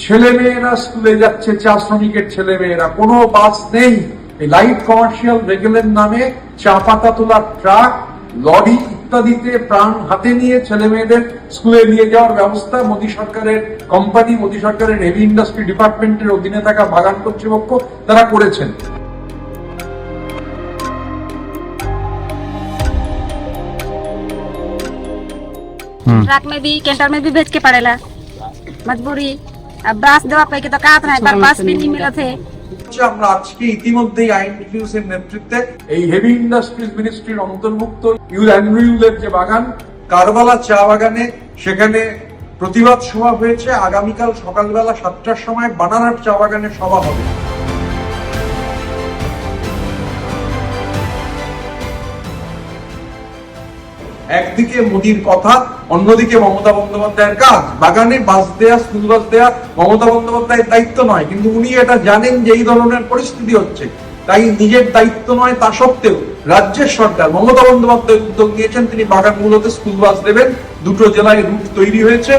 ছেলে মেয়েরা স্কুলে যাচ্ছে চা শ্রমিকের ছেলে মেয়েরা কোনো বাস নেই এই লাইট কমার্শিয়াল ভেহিকেলের নামে চা পাতা তোলার ট্রাক লরি ইত্যাদিতে প্রাণ হাতে নিয়ে ছেলে মেয়েদের স্কুলে নিয়ে যাওয়ার ব্যবস্থা মোদী সরকারের কোম্পানি মোদী সরকারের হেভি ইন্ডাস্ট্রি ডিপার্টমেন্টের অধীনে থাকা বাগান কর্তৃপক্ষ তারা করেছেন ट्रक में भी कैंटर में भी भेज के पड़ेला मजबूरी अब बांस देवा पे के तो कात नहीं पर पास भी नहीं मिला थे হচ্ছে আমরা আজকে ইতিমধ্যেই আইন এর নেতৃত্বে এই হেভি ইন্ডাস্ট্রিজ মিনিস্ট্রির অন্তর্ভুক্ত ইউল অ্যান্ড্রিউলের যে বাগান কারবালা চা বাগানে সেখানে প্রতিবাদ সভা হয়েছে আগামীকাল সকালবেলা সাতটার সময় বানারহাট চা বাগানে সভা হবে একদিকে মোদির কথা, অন্যদিকে মমতা বন্দ্যোপাধ্যায়ের কাজ। বাগানে বাস দেয়া স্কুল বাস দেয়া মমতা বন্দ্যোপাধ্যায়ের দায়িত্ব নয়, কিন্তু উনি এটা জানেন যে এই ধরনের পরিস্থিতি হচ্ছে। তাই নিজের দায়িত্ব নয় তা সত্ত্বেও রাজ্যের সরকার, মমতা বন্দ্যোপাধ্যায় উদ্যোগ নিয়েছেন, তিনি বাগানগুলোতে স্কুল বাস দেবেন, দুটো জেলায় রুট তৈরি হয়েছে।